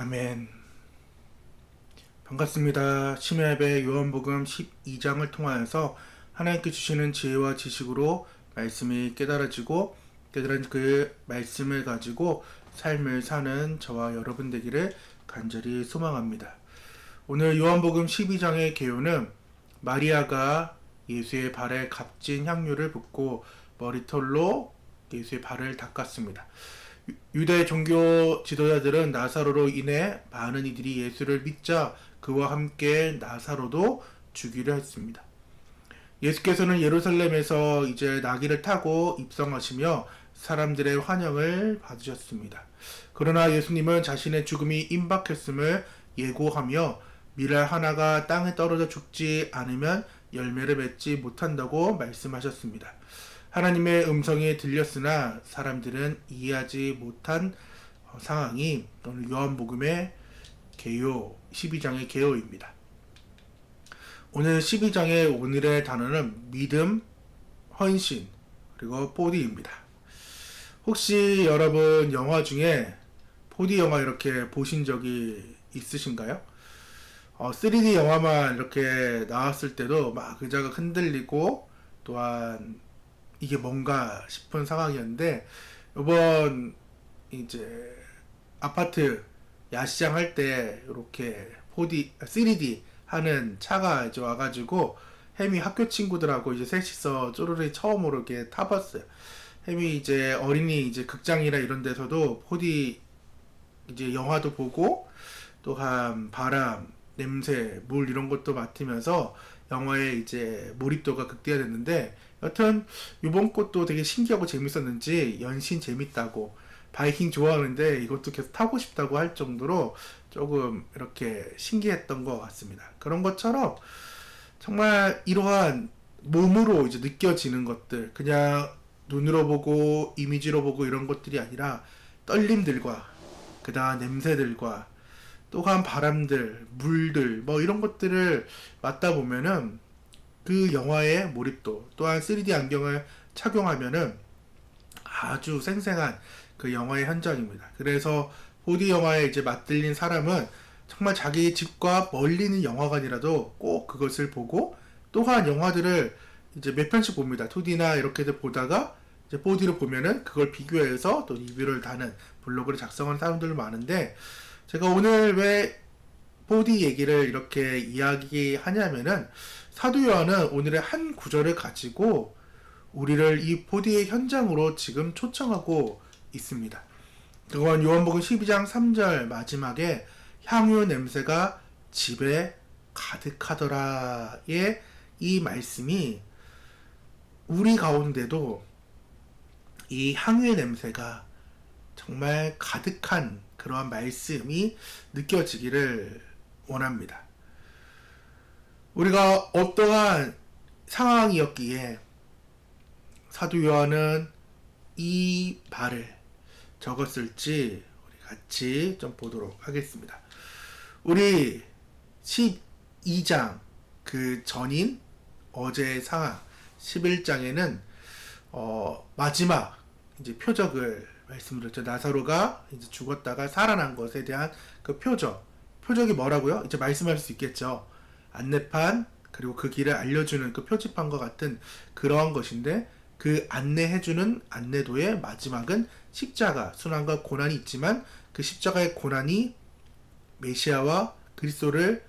아멘. 반갑습니다. 심야배 요한복음 12장을 통하여서 하나님께 주시는 지혜와 지식으로 말씀이 깨달아지고 깨달은 그 말씀을 가지고 삶을 사는 저와 여러분 되기를 간절히 소망합니다. 오늘 요한복음 12장의 개요는 마리아가 예수의 발에 값진 향유를 붓고 머리털로 예수의 발을 닦았습니다. 유- 유대 종교 지도자들은 나사로로 인해 많은 이들이 예수를 믿자 그와 함께 나사로도 죽이려 했습니다. 예수께서는 예루살렘에서 이제 나귀를 타고 입성하시며 사람들의 환영을 받으셨습니다. 그러나 예수님은 자신의 죽음이 임박했음을 예고하며 밀알 하나가 땅에 떨어져 죽지 않으면 열매를 맺지 못한다고 말씀하셨습니다. 하나님의 음성이 들렸으나 사람들은 이해하지 못한 어, 상황이 오늘 요한복음의 개요 12장의 개요입니다. 오늘 12장의 오늘의 단어는 믿음, 헌신, 그리고 4D입니다. 혹시 여러분 영화 중에 4D 영화 이렇게 보신 적이 있으신가요? 어, 3D 영화만 이렇게 나왔을 때도 막 의자가 흔들리고 또한 이게 뭔가 싶은 상황이었는데 이번 이제 아파트 야시장 할 때 이렇게 4D, 3D 하는 차가 이제 와가지고 햄이 학교 친구들하고 이제 셋이서 쪼르르 처음으로 이렇게 타봤어요. 햄이 이제 어린이 이제 극장이나 이런 데서도 4D 이제 영화도 보고 또한 바람, 냄새, 물 이런 것도 맡으면서 영화에 이제 몰입도가 극대화됐는데 여튼 이번 것도 되게 신기하고 재밌었는지 연신 재밌다고 바이킹 좋아하는데 이것도 계속 타고 싶다고 할 정도로 조금 이렇게 신기했던 것 같습니다. 그런 것처럼 정말 이러한 몸으로 이제 느껴지는 것들 그냥 눈으로 보고 이미지로 보고 이런 것들이 아니라 떨림들과 그다음 냄새들과 또한 바람들, 물들 뭐 이런 것들을 맡다 보면은 그 영화의 몰입도 또한 3D 안경을 착용하면은 아주 생생한 그 영화의 현장입니다. 그래서 4D 영화에 이제 맞들린 사람은 정말 자기 집과 멀리 있는 영화관이라도 꼭 그것을 보고 또한 영화들을 이제 몇 편씩 봅니다. 2D나 이렇게들 보다가 이제 4D로 보면은 그걸 비교해서 또 리뷰를 다는 블로그를 작성하는 사람들 많은데 제가 오늘 왜 4D 얘기를 이렇게 이야기하냐면은 사도 요한은 오늘의 한 구절을 가지고 우리를 이 4D의 현장으로 지금 초청하고 있습니다. 그건 요한복음 12장 3절 마지막에 향유 냄새가 집에 가득하더라의 이 말씀이 우리 가운데도 이 향유의 냄새가 정말 가득한 그러한 말씀이 느껴지기를 원합니다. 우리가 어떠한 상황이었기에 사도 요한은 이 말을 적었을지 우리 같이 좀 보도록 하겠습니다. 우리 12장 그 전인 어제의 상황 11장에는 어 마지막 이제 표적을 말씀드렸죠. 나사로가 이제 죽었다가 살아난 것에 대한 그 표적. 표적이 뭐라고요? 이제 말씀할 수 있겠죠. 안내판 그리고 그 길을 알려주는 그 표지판과 같은 그러한 것인데 그 안내해주는 안내도의 마지막은 십자가 순환과 고난이 있지만 그 십자가의 고난이 메시아와 그리스도를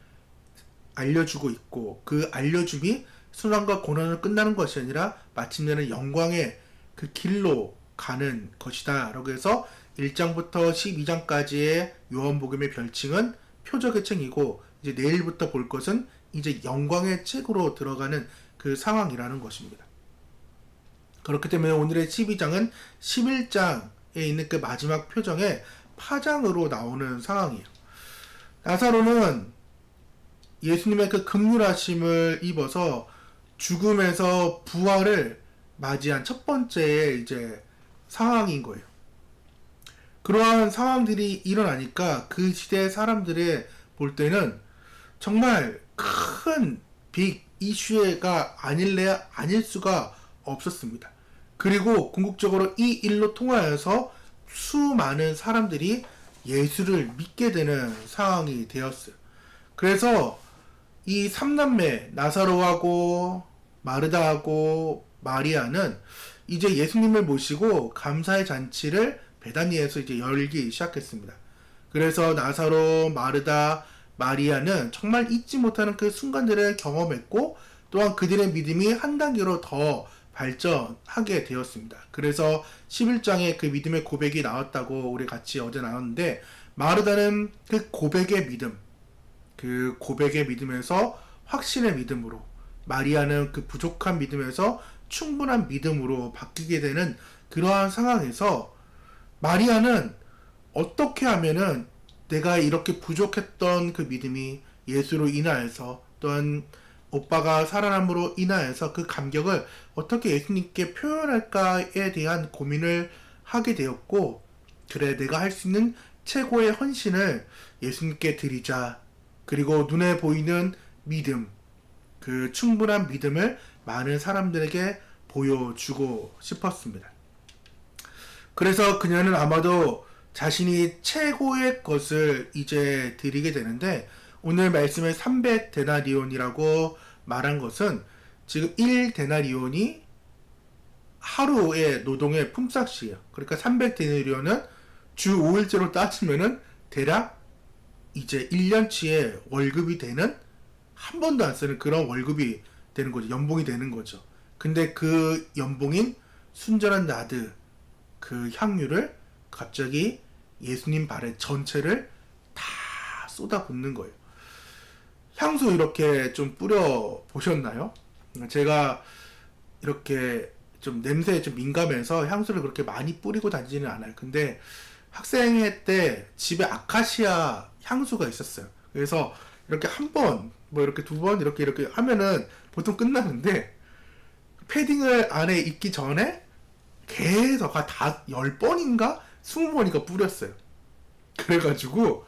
알려주고 있고 그 알려줌이 순환과 고난을 끝나는 것이 아니라 마침내는 영광의 그 길로 가는 것이다. 라고 해서 1장부터 12장까지의 요한복음의 별칭은 표적의 책이고 이제 내일부터 볼 것은 이제 영광의 책으로 들어가는 그 상황이라는 것입니다. 그렇기 때문에 오늘의 12장은 11장에 있는 그 마지막 표정의 파장으로 나오는 상황이에요. 나사로는 예수님의 그 극률하심을 입어서 죽음에서 부활을 맞이한 첫 번째의 이제 상황인 거예요. 그러한 상황들이 일어나니까 그 시대 사람들의 볼 때는 정말 큰 빅 이슈가 아닐래야 아닐 수가 없었습니다. 그리고 궁극적으로 이 일로 통하여서 수많은 사람들이 예수를 믿게 되는 상황이 되었어요. 그래서 이 삼남매 나사로하고 마르다하고 마리아는 이제 예수님을 모시고 감사의 잔치를 베다니에서 이제 열기 시작했습니다. 그래서 나사로, 마르다, 마리아는 정말 잊지 못하는 그 순간들을 경험했고 또한 그들의 믿음이 한 단계로 더 발전하게 되었습니다. 그래서 11장에 그 믿음의 고백이 나왔다고 우리 같이 어제 나눴는데 마르다는 그 고백의 믿음, 그 고백의 믿음에서 확신의 믿음으로 마리아는 그 부족한 믿음에서 충분한 믿음으로 바뀌게 되는 그러한 상황에서 마리아는 어떻게 하면은 내가 이렇게 부족했던 그 믿음이 예수로 인하여서 또한 오빠가 살아남으로 인하여서 그 감격을 어떻게 예수님께 표현할까에 대한 고민을 하게 되었고 그래 내가 할 수 있는 최고의 헌신을 예수님께 드리자 그리고 눈에 보이는 믿음 그 충분한 믿음을 많은 사람들에게 보여주고 싶었습니다. 그래서 그녀는 아마도 자신이 최고의 것을 이제 드리게 되는데 오늘 말씀의 300데나리온이라고 말한 것은 지금 1데나리온이 하루의 노동의 품삯이에요. 그러니까 300데나리온은 주 5일제로 따지면은 대략 이제 1년치의 월급이 되는 한 번도 안 쓰는 그런 월급이 되는 거죠. 연봉이 되는 거죠. 근데 그 연봉인 순전한 나드 그 향유를 갑자기 예수님 발에 전체를 다 쏟아붓는 거예요. 향수 이렇게 좀 뿌려 보셨나요? 제가 이렇게 좀 냄새에 좀 민감해서 향수를 그렇게 많이 뿌리고 다니지는 않아요. 근데 학생회 때 집에 아카시아 향수가 있었어요. 그래서 이렇게 한 번, 뭐 이렇게 두 번, 이렇게 이렇게 하면은 보통 끝나는데 패딩을 안에 입기 전에 계속 한다열 번인가 스무 번인가 뿌렸어요. 그래가지고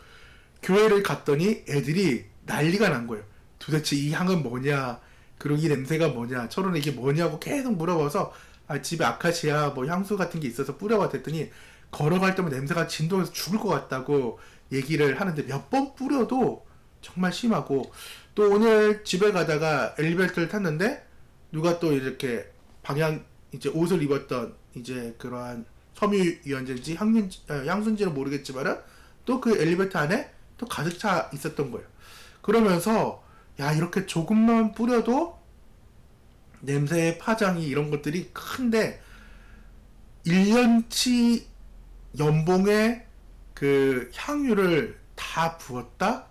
교회를 갔더니 애들이 난리가 난 거예요. 도대체 이 향은 뭐냐? 그리고 이 냄새가 뭐냐? 철은 이게 뭐냐고 계속 물어봐서 아, 집에 아카시아 뭐 향수 같은 게 있어서 뿌려봐 됐더니 걸어갈 때마다 냄새가 진동해서 죽을 것 같다고 얘기를 하는데 몇 번 뿌려도 정말 심하고 또 오늘 집에 가다가 엘리베이터를 탔는데 누가 또 이렇게 방향 이제 옷을 입었던 이제 그러한 섬유유연제인지 향균 어, 향순지는 모르겠지만은 또 그 엘리베이터 안에 또 가득 차 있었던 거예요. 그러면서 야 이렇게 조금만 뿌려도 냄새의 파장이 이런 것들이 큰데 1년치 연봉의 그 향유를 다 부었다?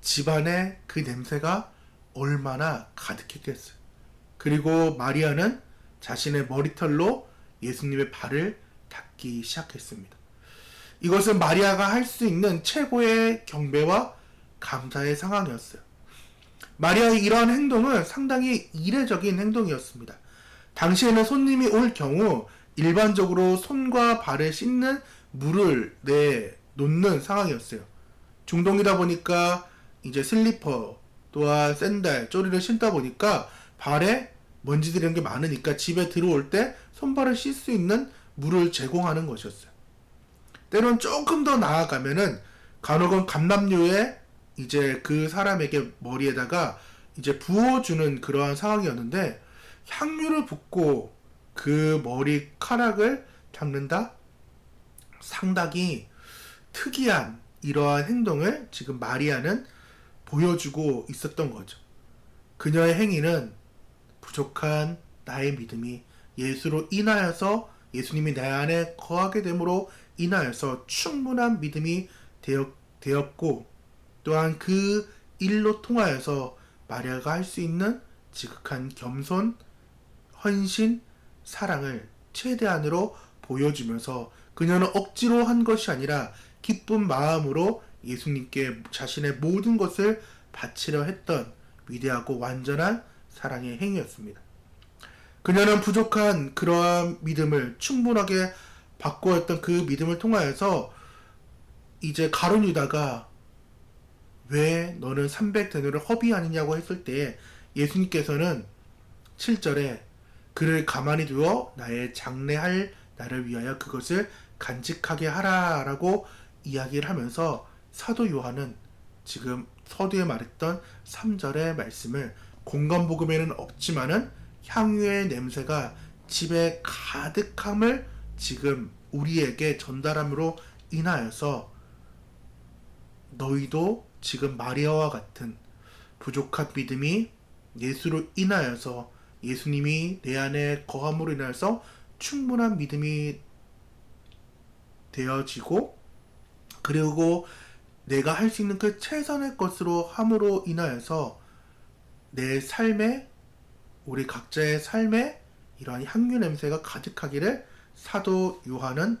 집안에 그 냄새가 얼마나 가득했겠어요. 그리고 마리아는 자신의 머리털로 예수님의 발을 닦기 시작했습니다. 이것은 마리아가 할 수 있는 최고의 경배와 감사의 상황이었어요. 마리아의 이러한 행동은 상당히 이례적인 행동이었습니다. 당시에는 손님이 올 경우 일반적으로 손과 발을 씻는 물을 내 놓는 상황이었어요. 중동이다 보니까 이제 슬리퍼 또한 샌들, 쪼리를 신다 보니까 발에 먼지들이 이런 게 많으니까 집에 들어올 때 손발을 씻을 수 있는 물을 제공하는 것이었어요. 때론 조금 더 나아가면은 간혹은 감남류에 이제 그 사람에게 머리에다가 이제 부어주는 그러한 상황이었는데 향유를 붓고 그 머리카락을 닦는다? 상당히 특이한 이러한 행동을 지금 마리아는 보여주고 있었던 거죠. 그녀의 행위는 부족한 나의 믿음이 예수로 인하여서 예수님이 내 안에 거하게 됨으로 인하여서 충분한 믿음이 되었, 고 또한 그 일로 통하여서 마리아가 할 수 있는 지극한 겸손, 헌신, 사랑을 최대한으로 보여주면서 그녀는 억지로 한 것이 아니라 기쁜 마음으로 예수님께 자신의 모든 것을 바치려 했던 위대하고 완전한 사랑의 행위였습니다. 그녀는 부족한 그러한 믿음을 충분하게 바꾸었던 그 믿음을 통하여서 이제 가론 유다가 왜 너는 300데너를 허비하느냐고 했을 때 예수님께서는 7절에 그를 가만히 두어 나의 장래할 나를 위하여 그것을 간직하게 하라라고 이야기를 하면서 사도 요한은 지금 서두에 말했던 3절의 말씀을 공간 복음에는 없지만은 향유의 냄새가 집에 가득함을 지금 우리에게 전달함으로 인하여서 너희도 지금 마리아와 같은 부족한 믿음이 예수로 인하여서 예수님이 내 안에 거함으로 인하여서 충분한 믿음이 되어지고 그리고 내가 할 수 있는 그 최선의 것으로 함으로 인하여서 내 삶에 우리 각자의 삶에 이러한 향유 냄새가 가득하기를 사도 요한은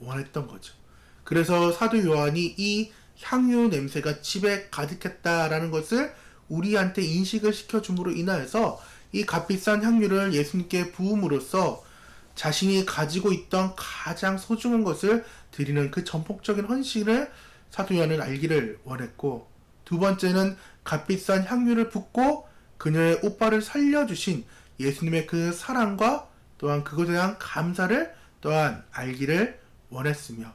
원했던 거죠. 그래서 사도 요한이 이 향유 냄새가 집에 가득했다라는 것을 우리한테 인식을 시켜줌으로 인하여서 이 값비싼 향유를 예수님께 부음으로써 자신이 가지고 있던 가장 소중한 것을 드리는 그 전폭적인 헌신을 사도 요한은 알기를 원했고 두 번째는 값비싼 향유를 붓고 그녀의 오빠를 살려주신 예수님의 그 사랑과 또한 그것에 대한 감사를 또한 알기를 원했으며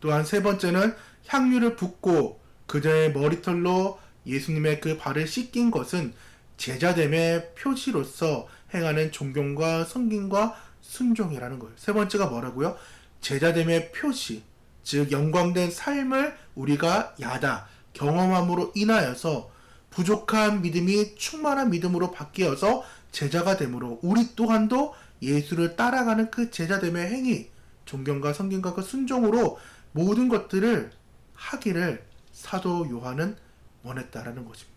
또한 세 번째는 향유를 붓고 그녀의 머리털로 예수님의 그 발을 씻긴 것은 제자됨의 표시로서 행하는 존경과 성김과 순종이라는 거예요. 세 번째가 뭐라고요? 제자됨의 표시, 즉 영광된 삶을 우리가 야다 경험함으로 인하여서 부족한 믿음이 충만한 믿음으로 바뀌어서 제자가 되므로 우리 또한도 예수를 따라가는 그 제자됨의 행위, 존경과 성김과 그 순종으로 모든 것들을 하기를 사도 요한은 원했다라는 것입니다.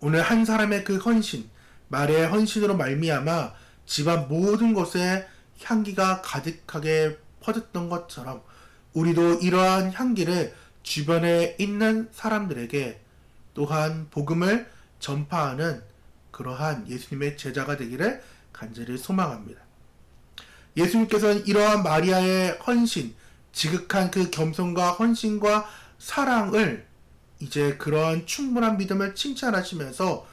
오늘 한 사람의 그 헌신, 말의 헌신으로 말미암아 집안 모든 것에 향기가 가득하게 퍼졌던 것처럼 우리도 이러한 향기를 주변에 있는 사람들에게 또한 복음을 전파하는 그러한 예수님의 제자가 되기를 간절히 소망합니다. 예수님께서는 이러한 마리아의 헌신, 지극한 그 겸손과 헌신과 사랑을 이제 그러한 충분한 믿음을 칭찬하시면서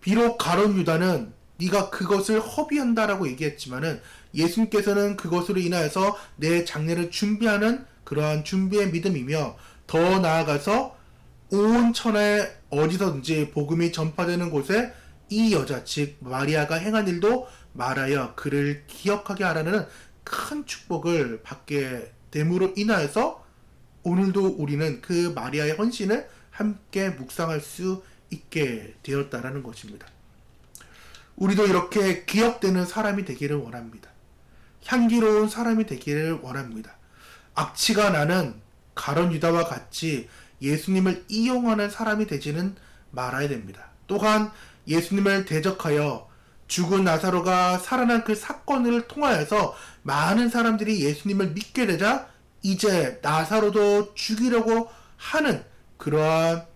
비록 가론 유다는 네가 그것을 허비한다라고 얘기했지만은 예수님께서는 그것으로 인하여서 내 장례를 준비하는 그러한 준비의 믿음이며 더 나아가서 온 천하에 어디서든지 복음이 전파되는 곳에 이 여자 즉 마리아가 행한 일도 말하여 그를 기억하게 하라는 큰 축복을 받게 됨으로 인하여서 오늘도 우리는 그 마리아의 헌신을 함께 묵상할 수 있게 되었다라는 것입니다. 우리도 이렇게 기억되는 사람이 되기를 원합니다. 향기로운 사람이 되기를 원합니다. 악취가 나는 가론 유다와 같이 예수님을 이용하는 사람이 되지는 말아야 됩니다. 또한 예수님을 대적하여 죽은 나사로가 살아난 그 사건을 통하여서 많은 사람들이 예수님을 믿게 되자 이제 나사로도 죽이려고 하는 그러한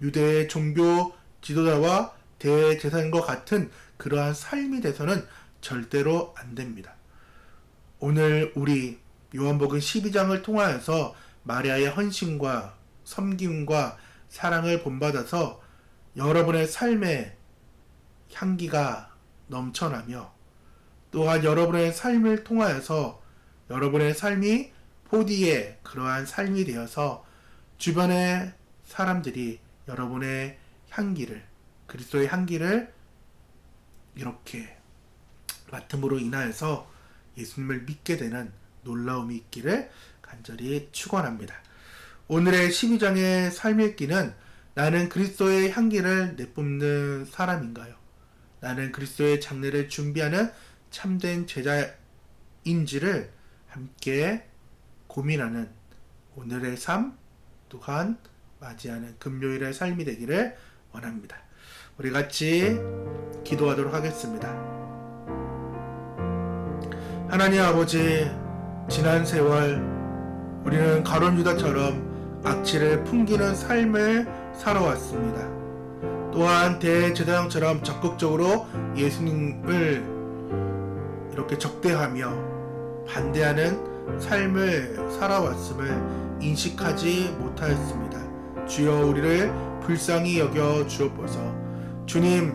유대의 종교 지도자와 대제사장과 같은 그러한 삶이 돼서는 절대로 안 됩니다. 오늘 우리 요한복음 12장을 통하여서 마리아의 헌신과 섬김과 사랑을 본받아서 여러분의 삶에 향기가 넘쳐나며 또한 여러분의 삶을 통하여서 여러분의 삶이 포디의 그러한 삶이 되어서 주변의 사람들이 여러분의 향기를 그리스도의 향기를 이렇게 맡음으로 인하여서 예수님을 믿게 되는 놀라움이 있기를 간절히 축원합니다. 오늘의 12장의 삶의 길은 나는 그리스도의 향기를 내뿜는 사람인가요? 나는 그리스도의 장례를 준비하는 참된 제자인지를 함께 고민하는 오늘의 삶 또한 맞이하는 금요일의 삶이 되기를 원합니다. 우리 같이 기도하도록 하겠습니다. 하나님 아버지, 지난 세월 우리는 가론 유다처럼 악취를 풍기는 삶을 살아왔습니다. 또한 대제사장처럼 적극적으로 예수님을 이렇게 적대하며 반대하는 삶을 살아왔음을 인식하지 못하였습니다. 주여 우리를 불쌍히 여겨 주옵소서. 주님,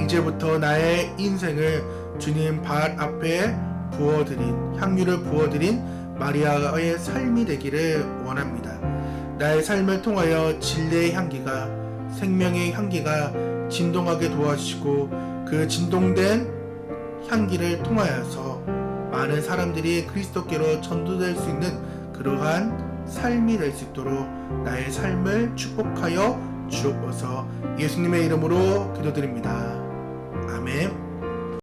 이제부터 나의 인생을 주님 발 앞에 부어드린, 향유를 부어드린 마리아의 삶이 되기를 원합니다. 나의 삶을 통하여 진리의 향기가 생명의 향기가 진동하게 도와주시고 그 진동된 향기를 통하여서 많은 사람들이 그리스도께로 전도될 수 있는 그러한 삶이 될 수 있도록 나의 삶을 축복하여 주옵소서 예수님의 이름으로 기도드립니다. 아멘.